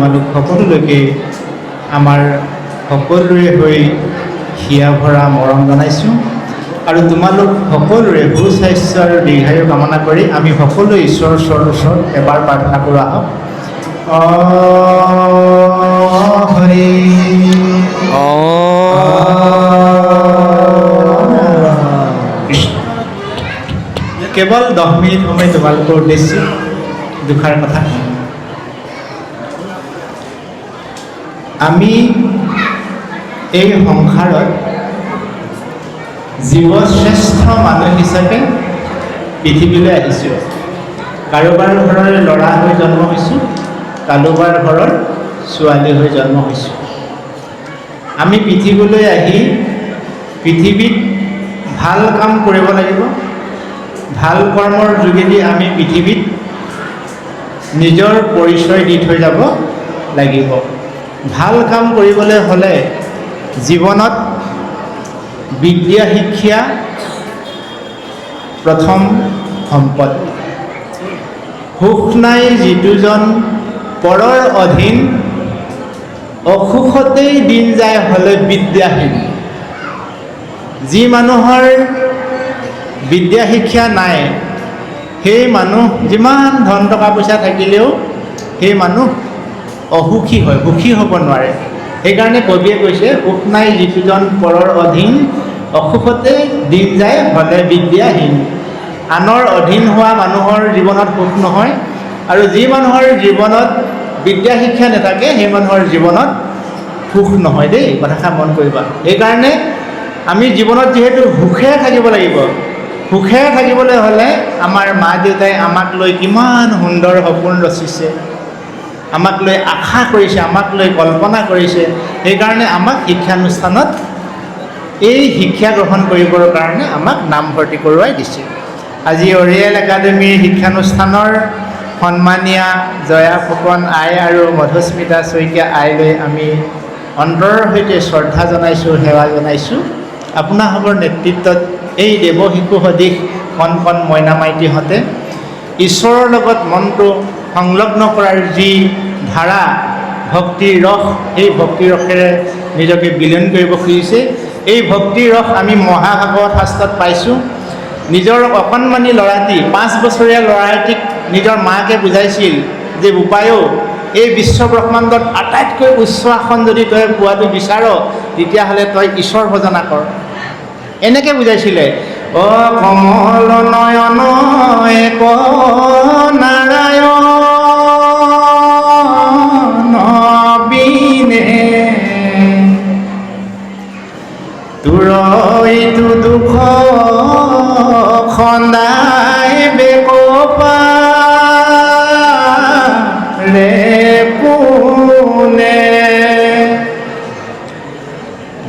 তোমালোক সকলোলৈকে আমাৰ সকলোৰে হৈ হিয়া ভৰা মৰম জনাইছোঁ। আৰু তোমালোক সকলোৰে সুস্বাস্থ্য আৰু দীৰ্ঘায়ু কামনা কৰি আমি সকলোৱে ঈশ্বৰৰ ওচৰৰ ওচৰত এবাৰ প্ৰাৰ্থনা কৰোঁ, আহক। হৰি। কেৱল দহ মিনিট সময় তোমালোকৰ উদ্দেশ্য দুষাৰ কথা আমি এই সংসাৰত জীৱশ্ৰেষ্ঠ মানুহ হিচাপে পৃথিৱীলৈ আহিছোঁ। কাৰোবাৰ ঘৰৰ ল'ৰা হৈ জন্ম হৈছোঁ, কাৰোবাৰ ঘৰৰ ছোৱালী হৈ জন্ম হৈছোঁ। আমি পৃথিৱীলৈ আহি পৃথিৱীত ভালো কাম কৰিব লাগিব। ভালো কৰ্মৰ যোগেদি আমি পৃথিৱীত নিজৰ পৰিচয় দি থৈ যাব লাগিব। ভাল কাম কৰিবলৈ হ'লে জীৱনত বিদ্যা শিক্ষা প্ৰথম সম্পদ। সুখ নাই যিটোজন পৰৰ অধীন অসুখতেই দিন যায় হ'লে বিদ্যাহীন। যি মানুহৰ বিদ্যা শিক্ষা নাই সেই মানুহ যিমান ধন টকা পইচা থাকিলেও সেই মানুহ অসুখী হয় সুখী হ'ব নোৱাৰে। সেইকাৰণে কবিয়ে কৈছে সুখ নাই যিটোজন পৰৰ অধীন অসুখতে দিন যায় হ'লে বিদ্যাহীন। আনৰ অধীন হোৱা মানুহৰ জীৱনত সুখ নহয় আৰু যি মানুহৰ জীৱনত বিদ্যা শিক্ষা নাথাকে সেই মানুহৰ জীৱনত সুখ নহয় দেই কথাষাৰ মন কৰিবা। সেইকাৰণে আমি জীৱনত যিহেতু সুখে থাকিব লাগিব সুখে থাকিবলৈ হ'লে আমাৰ মা দেউতাই আমাক লৈ কিমান সুন্দৰ সপোন ৰচিছে। আমাক লৈ আশা কৰিছে আমাক লৈ কল্পনা কৰিছে। সেইকাৰণে আমাক শিক্ষানুষ্ঠানত এই শিক্ষা গ্ৰহণ কৰিবৰ কাৰণে আমাক নামভৰ্তি কৰোৱাই দিছে। আজি অৰিয়েল একাডেমীৰ শিক্ষানুষ্ঠানৰ সন্মানীয়া জয়া ফুকন আই আৰু মধুস্মিতা শইকীয়া আইলৈ আমি অন্তৰৰ সৈতে শ্ৰদ্ধা জনাইছোঁ সেৱা জনাইছোঁ। আপোনাসৱৰ নেতৃত্বত এই দেৱ শিশু সদৃশ কণ কণ মইনা মাইতীহঁতে ঈশ্বৰৰ লগত মনটো সংলগ্ন কৰাৰ যি ধাৰা ভক্তিৰ ৰস সেই ভক্তিৰ ৰসেৰে নিজকে বিলীন কৰিব খুজিছে। এই ভক্তিৰ ৰস আমি মহাভাগৱত শাস্ত্ৰত পাইছোঁ। নিজৰ অকণমানি ল'ৰাটি, পাঁচ বছৰীয়া ল'ৰাটিক নিজৰ মাকে বুজাইছিল যে উপায়ো এই বিশ্ব ব্ৰহ্মাণ্ডত আটাইতকৈ উচ্চ আসন যদি তই পোৱাটো বিচাৰ, তেতিয়াহ'লে তই ঈশ্বৰ ভজনা কৰ। এনেকৈ বুজাইছিলে। অ কমল নয়ন নাৰায়ণ খন্দাই বেকপা ৰে পোনে।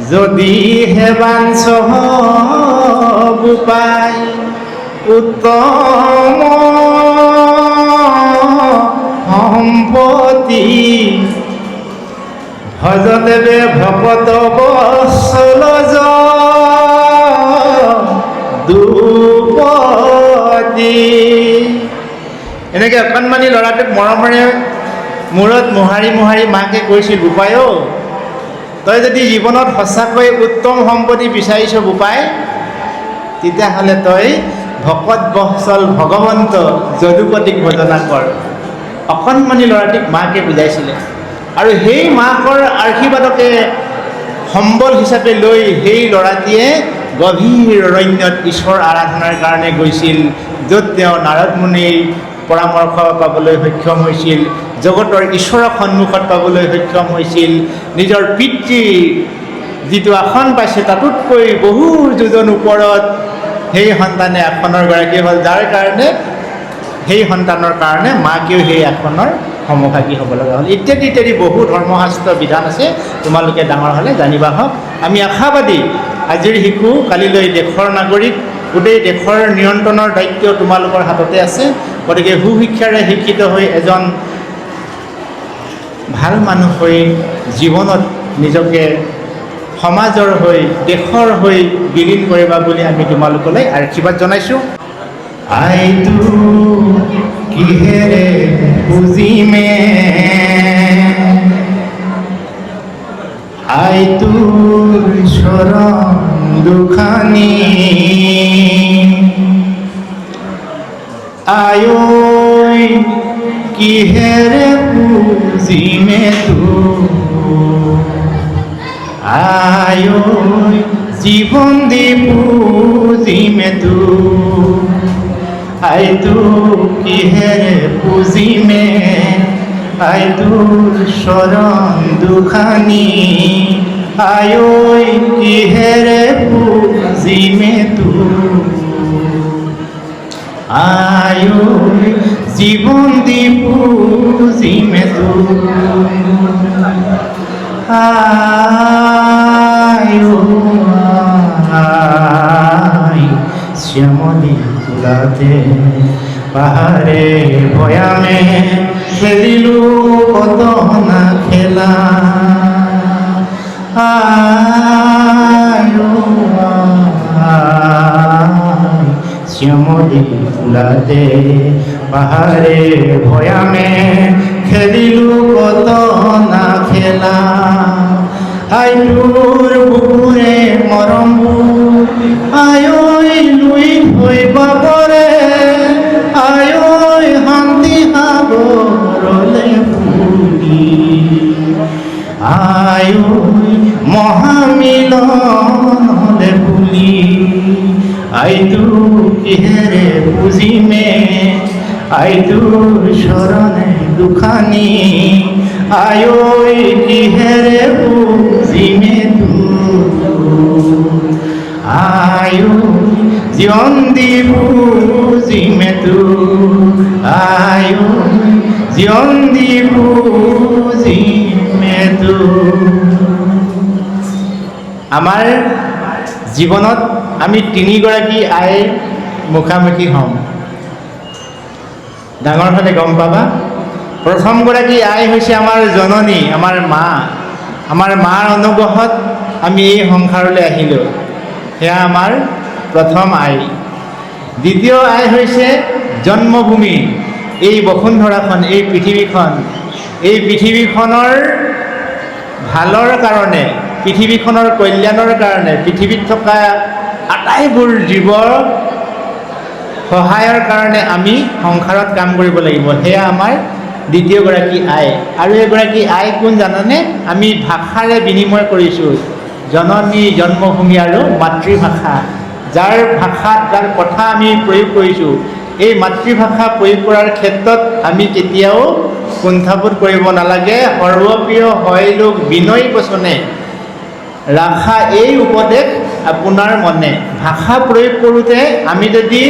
যদিহে বাঞ্চ বোপাই উত্তম সম্পত্তি ভজদেৱে ভকত বৎসল দুপতি এনেকৈ অকণমানি ল'ৰাটোক মৰমেৰে মূৰত মোহাৰি মোহাৰি মাকে কৈছিল বোপাই অ' তই যদি জীৱনত সঁচাকৈ উত্তম সম্পত্তি বিচাৰিছ বোপাই তেতিয়াহ'লে তই ভকত বৎসল ভগৱন্ত যদুপতিক ভজনা কৰ। অকণমানি ল'ৰাটিক মাকে বুজাইছিলে। আৰু সেই মাকৰ আশীৰ্বাদকে সম্বল হিচাপে লৈ সেই ল'ৰাটিয়ে গভীৰ অৰণ্যত ঈশ্বৰ আৰাধনাৰ কাৰণে গৈছিল, য'ত তেওঁ নাৰদ মুনিৰ পৰামৰ্শ পাবলৈ সক্ষম হৈছিল, জগতৰ ঈশ্বৰক সন্মুখত পাবলৈ সক্ষম হৈছিল, নিজৰ পিতৃৰ যিটো আসন পাইছে তাতোতকৈ বহু যোজন ওপৰত সেই সন্তানে আসনৰ গৰাকী হ'ল, যাৰ কাৰণে সেই সন্তানৰ কাৰণে মাকেও সেই আসনৰ সমভাগী হ'ব লগা হ'ল। ইত্যাদি ইত্যাদি বহু ধৰ্মশাস্ত্ৰ বিধান আছে। তোমালোকে ডাঙৰ হ'লে জানিবা হওক আমি আশাবাদী, আজিৰ শিশু, কালিলৈ দেশৰ নাগৰিক, গোটেই দেশৰ নিয়ন্ত্ৰণৰ দায়িত্ব তোমালোকৰ হাততে আছে। গতিকে সুশিক্ষাৰে শিক্ষিত হৈ এজন ভালো মানুহ হৈ জীৱনত নিজকে সমাজৰ হৈ, দেশৰ হৈ বিলীন কৰিবা বুলি আমি তোমালোকলৈ আশীৰ্বাদ জনাইছোঁ। किहरे खुशी में আই তুর সরম দুখানি। আয়ো কি হেরে তু আয়ো জীবন দি বুঝি মে আই তো কিহেৰে পুজিমে আই তোৰ শৰণ দুখানি। আয়ৈ কিহেৰে পুজিমে তোৰ আয়ো জীবন দি পুজিমে তো। আয়ো আই শ্যামলি। তুলাতে পাহাড়ে, ভয়ামে খেলিলু কত না খেলা আয়ো শ্যামলি ফুলাতে। পাহাড়ে, ভয়ামে খেলিলু কত না খেলা। আই তোর বুকুরে মরম আয়ই লুই বাবরে আয়ই শান্তি সাগরলে ফুলি আয়ই মহামিলনলে বুলি আই তু কিহেৰে বুজিমে আই তোৰ শৰণে দুখানি। আয়ৈ কিহেৰে বুজিমে তো আয়ো বুজিমে তো আয়ো জীৱন দি বুজিমে তো আমাৰ জীৱনত আমি তিনিগৰাকী আইৰ মুখামুখি হ'ম। ডাঙৰ হ'লে গম পাবা। প্ৰথমগৰাকী আই হৈছে আমাৰ জননী, আমাৰ মা। আমাৰ মাৰ অনুগ্ৰহত আমি এই সংসাৰলৈ আহিলোঁ। সেয়া আমাৰ প্ৰথম আই। দ্বিতীয় আই হৈছে জন্মভূমি। এই বসুন্ধৰাখন, এই পৃথিৱীখন, এই পৃথিৱীখনৰ ভালৰ কাৰণে, পৃথিৱীখনৰ কল্যাণৰ কাৰণে, পৃথিৱীত থকা আটাইবোৰ জীৱৰ সহায়ৰ কাৰণে আমি সংসাৰত কাম কৰিব লাগিব। সেয়া আমাৰ দ্বিতীয়গৰাকী আই। আৰু এগৰাকী আই কোন জানানে? আমি ভাষাৰে বিনিময় কৰিছোঁ। জননী, জন্মভূমি আৰু মাতৃভাষা। যাৰ ভাষাত যাৰ কথা আমি প্ৰয়োগ কৰিছোঁ এই মাতৃভাষা প্ৰয়োগ কৰাৰ ক্ষেত্ৰত আমি কেতিয়াও কুণ্ঠাবোধ কৰিব নালাগে। সৰ্বপ্ৰিয় হয় লোক বিনয় বচনে। ৰাখা এই উপদেশ আপোনাৰ মনে। ভাষা প্ৰয়োগ কৰোঁতে আমি যদি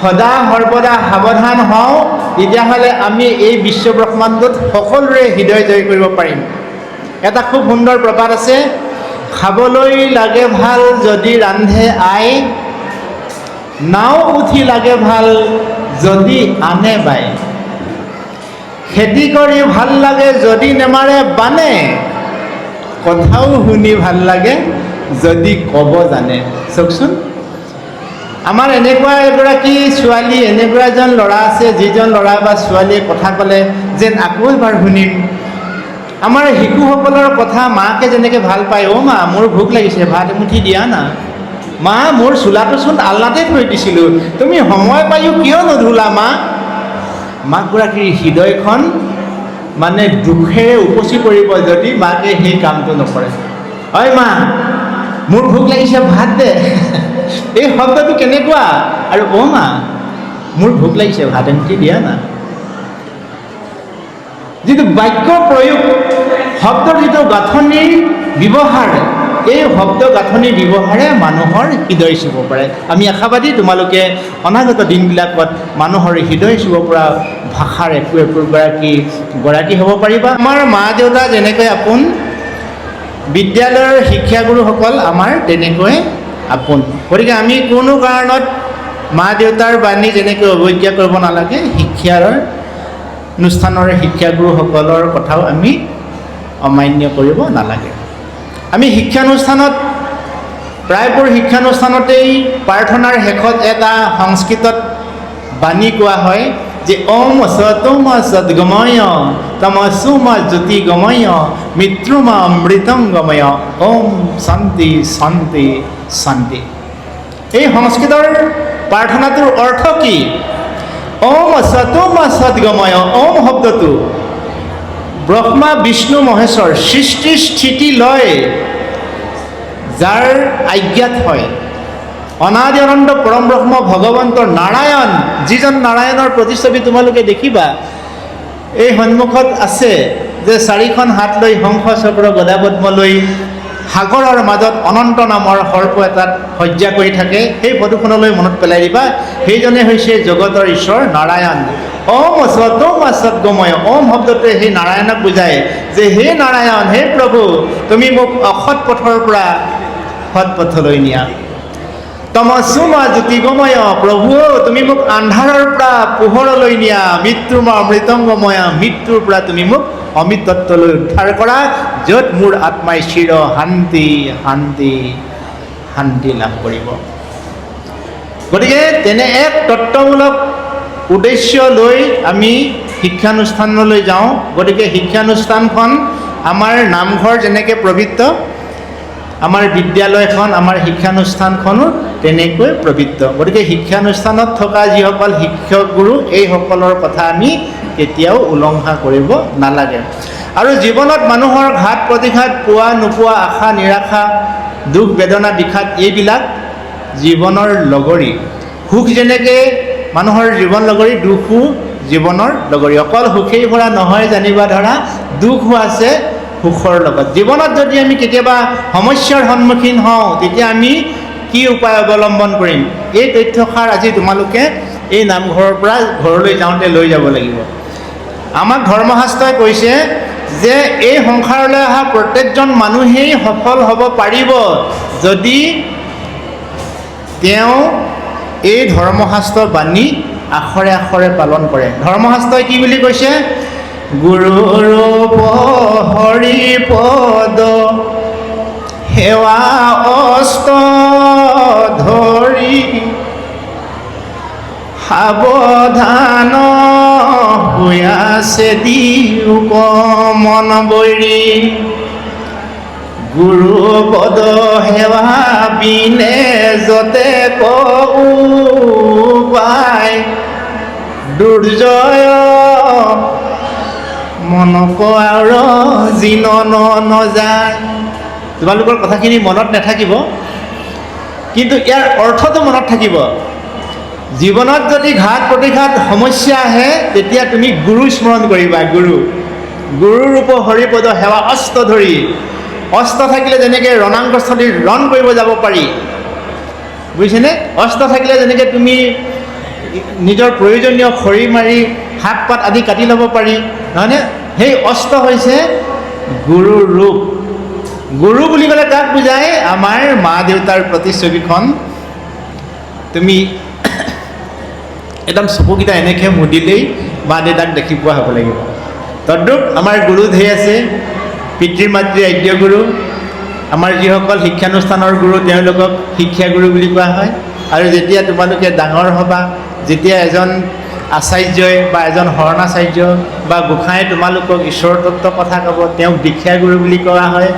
সদা সৰ্বদা সাৱধান হওঁ তেতিয়াহ'লে আমি এই বিশ্ব ব্ৰহ্মাণ্ডত সকলোৰে হৃদয় জয় কৰিব পাৰিম। এটা খুব সুন্দৰ প্ৰবাদ আছে। খাবলৈ লাগে ভাল যদি ৰান্ধে আই নাও উঠি লাগে ভাল যদি আনে বাই। খেতি কৰি ভাল লাগে যদি নেমাৰে বানে কথাও শুনি ভাল লাগে যদি ক'ব জানে। চাওকচোন। আমাৰ এনেকুৱা এগৰাকী ছোৱালী এনেকুৱা এজন ল'ৰা আছে যিজন ল'ৰা বা ছোৱালীয়ে কথা ক'লে যেন আকৌ এবাৰ শুনিম। আমাৰ শিশুসকলৰ কথা মাকে যেনেকৈ ভালো পায়, অ' মা, মোৰ ভোক লাগিছে, ভাত এমুঠি দিয়া না? মা, মোৰ চোলাটোচোন আল্লাতে থৈ দিছিলোঁ। তুমি সময় পায়ো কিয় নুধুলা, মা? মাকগৰাকীৰ হৃদয়খন মানে দুখেৰে উপচি পৰিব যদি মাকে সেই কামটো নকৰে। ঐ মা, মোৰ ভোক লাগিছে, ভাত দে। এই শব্দটো কেনেকুৱা? আৰু অ' মা, মোৰ ভোক লাগিছে, ভাত এমুঠি দিয়া না? যিটো বাক্য প্ৰয়োগ শব্দৰ যিটো গাঁথনিৰ ব্যৱহাৰ, এই শব্দ গাঁথনিৰ ব্যৱহাৰে মানুহৰ হৃদয় চুব পাৰে। আমি আশাবাদী, তোমালোকে অনাগত দিনবিলাকত মানুহৰ হৃদয় চুব পৰা ভাষাৰ একো একোগৰাকী গৰাকী হ'ব পাৰিবা। আমাৰ মা দেউতা যেনেকৈ আপোন, বিদ্যালয়ৰ শিক্ষাগুৰুসকল আমাৰ তেনেকৈ আপোন। গতিকে আমি কোনো কাৰণত মা দেউতাৰ বাণী যেনেকৈ অৱজ্ঞা কৰিব নালাগে, শিক্ষাৰ অনুষ্ঠানৰ শিক্ষাগুৰুসকলৰ কথাও আমি অমান্য কৰিব নালাগে। আমি শিক্ষানুষ্ঠানত প্ৰায়বোৰ শিক্ষানুষ্ঠানতেই প্ৰাৰ্থনাৰ শেষত এটা সংস্কৃতত বাণী কোৱা হয় যে ওম সতম সদ্গময় তমসুম জ্যোতি গময় মৃত্যুম অমৃতম গময় ওম শান্তি শান্তি শান্তি। এই সংস্কৃতৰ প্ৰাৰ্থনাটোৰ অৰ্থ কি? ওম সতম সদ্গময়, ওম শব্দটো ব্ৰহ্মা বিষ্ণু মহেশ্বৰ সৃষ্টি, স্থিতি, লয়, যাৰ আজ্ঞাত হয়। অনাদি অনন্ত পৰম ব্ৰহ্ম ভগৱন্তৰ নাৰায়ণ যিজন নাৰায়ণৰ প্ৰতিচ্ছবি তোমালোকে দেখিবা, এই সন্মুখত আছে যে চাৰিখন হাত লৈ শংখ চক্ৰ, গদাপদ্ম লৈ সাগৰৰ মাজত অনন্ত নামৰ সৰ্প এটাত শয্যা কৰি থাকে, সেই ফটোখনলৈ মনত পেলাই দিবা। সেইজনে হৈছে জগতৰ ঈশ্বৰ নাৰায়ণ। ওম সতম সদ্গময় ওম শব্দটোৱে সেই নাৰায়ণক বুজায় যে, হে নাৰায়ণ, হে প্ৰভু, তুমি মোক অসৎ পথৰ পৰা সৎ পথলৈ নিয়া। তমচুমা জ্যোতিগময় প্ৰভু তুমি মোক আন্ধাৰৰ পৰা পোহৰলৈ নিয়া মৃত্যুমা মৃতংগময়া মৃত্যুৰ পৰা তুমি মোক অমৃতত্বলৈ উদ্ধাৰ কৰা, য'ত মোৰ আত্মাই চিৰ শান্তি শান্তি শান্তি লাভ কৰিব। গতিকে তেনে এক তত্ত্বমূলক উদ্দেশ্য লৈ আমি শিক্ষানুষ্ঠানলৈ যাওঁ। গতিকে শিক্ষানুষ্ঠানখন আমাৰ নামঘৰ যেনেকৈ পবিত্ৰ আমাৰ বিদ্যালয়খন, আমাৰ শিক্ষানুষ্ঠানখনো তেনেকৈ পবিত্ৰ গতিকে শিক্ষানুষ্ঠানত থকা যিসকল শিক্ষক গুৰু, এইসকলৰ কথা আমি কেতিয়াও উলংঘা কৰিব নালাগে। আৰু জীৱনত মানুহৰ ঘাত প্ৰতিঘাত পোৱা, নোপোৱা, আশা, নিৰাশা, দুখ, বেদনা, বিষাদ, এইবিলাক জীৱনৰ লগৰী। সুখ যেনেকৈ মানুহৰ জীৱন লগৰী, দুখো জীৱনৰ লগৰী। অকল সুখেই ভৰা নহয় জানিবা ধৰা, দুখো আছে সুখৰ লগত। জীৱনত যদি আমি কেতিয়াবা সমস্যাৰ সন্মুখীন হওঁ, তেতিয়া আমি কি উপায় অৱলম্বন কৰিম? এই তথ্যসাৰ আজি তোমালোকে এই নামঘৰৰ পৰা ঘৰলৈ যাওঁতে লৈ যাব লাগিব। আমাক ধৰ্মশাস্ত্ৰই কৈছে যে এই সংসাৰলৈ অহা প্ৰত্যেকজন মানুহেই সফল হ'ব পাৰিব যদি তেওঁ এই ধৰ্মশাস্ত্ৰ বাণী আখৰে আখৰে পালন কৰে। ধৰ্মশাস্ত্ৰই কি বুলি কৈছে? গুৰুৰূপ হৰি পদ সেৱা অস্ত ধৰি সাৱধান আছে দিওক মন বৈৰী। গুৰু পদ সেৱা বিনে যতে পাই দুৰ্জয় মনক আৰু জিনন নযায় তোমালোকৰ কথাখিনি মনত নাথাকিব, কিন্তু ইয়াৰ অৰ্থটো মনত থাকিব। জীৱনত যদি ঘাত প্ৰতিঘাত সমস্যা আহে, তেতিয়া তুমি গুৰু স্মৰণ কৰিবা, গুৰু। গুৰুৰ ৰূপ হৰিপদ সেৱা অস্ত ধৰি অস্ত্ৰ থাকিলে যেনেকৈ ৰণাংগস্থলীত ৰণ কৰিব যাব পাৰি। বুজিছেনে? অস্ত্ৰ থাকিলে যেনেকৈ তুমি নিজৰ প্ৰয়োজনীয় খৰি মাৰি শাক পাত আদি কাটি ল'ব পাৰি, নহয়নে? সেই অস্ত্ৰ হৈছে গুৰুৰ ৰূপ। গুৰু বুলি ক'লে কাক বুজায় আমাৰ মা দেউতাৰ প্ৰতিচ্ছবিখন তুমি একদম চকুকেইটা এনেকৈ মুদিলেই মা দেউতাক দেখি পোৱা হ'ব লাগিব। তদ্ৰূপ আমাৰ গুৰু ধেৰ আছে, পিতৃ মাতৃ আদ্য গুৰু। আমাৰ যিসকল শিক্ষানুষ্ঠানৰ গুৰু, তেওঁলোকক শিক্ষাগুৰু বুলি কোৱা হয়। আৰু যেতিয়া তোমালোকে ডাঙৰ হ'বা, যেতিয়া এজন আচাৰ্যই বা এজন শৰণাচাৰ্য বা গোসাঁয়ে তোমালোকক ঈশ্বৰ কথা ক'ব, তেওঁক দীক্ষাগুৰু বুলি কোৱা হয়।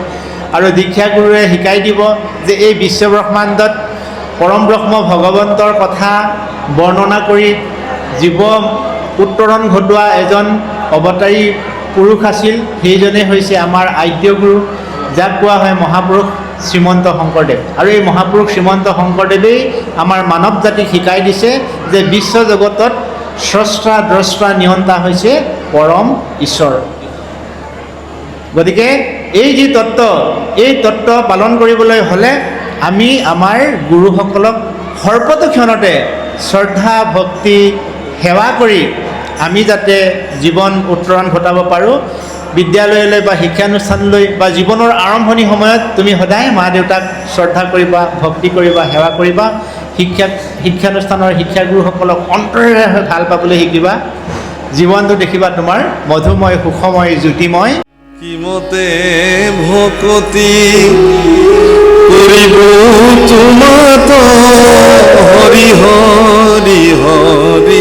আৰু দীক্ষাগুৰুৱে শিকাই দিব যে এই বিশ্বব্ৰহ্মাণ্ডত পৰম ব্ৰহ্ম ভগৱন্তৰ কথা বৰ্ণনা কৰি জীৱ উত্তৰণ ঘটোৱা এজন অৱতাৰী পুৰুষ আছিল। সেইজনে হৈছে আমাৰ আদ্য গুৰু যাক কোৱা হয় মহাপুৰুষ শ্ৰীমন্ত শংকৰদেৱ। আৰু এই মহাপুৰুষ শ্ৰীমন্ত শংকৰদেৱেই আমাৰ মানৱ জাতিক শিকাই দিছে যে বিশ্ব জগতত স্ৰষ্টা, দ্ৰষ্টা নিয়ন্তা হৈছে পৰম ঈশ্বৰ। গতিকে এই যি তত্ত্ব, এই তত্ত্ব পালন কৰিবলৈ হ'লে আমি আমাৰ গুৰুসকলক সৰ্বতো ক্ষণতে শ্ৰদ্ধা, ভক্তি, সেৱা কৰি আমি যাতে জীৱন উত্তৰণ ঘটাব পাৰোঁ। বিদ্যালয়লৈ বা শিক্ষানুষ্ঠানলৈ বা জীৱনৰ আৰম্ভণি সময়ত তুমি সদায় মা দেউতাক শ্ৰদ্ধা কৰিবা, ভক্তি কৰিবা, সেৱা কৰিবা। শিক্ষা, শিক্ষানুষ্ঠানৰ শিক্ষাগুৰুসকলক অন্তৰেৰে ভালো পাবলৈ শিকিবা। জীৱনটো দেখিবা তোমাৰ মধুময়, সুখময়, জ্যোতিময়। কিমতে ভকতি করিব তোমাত হরি হরি হৰি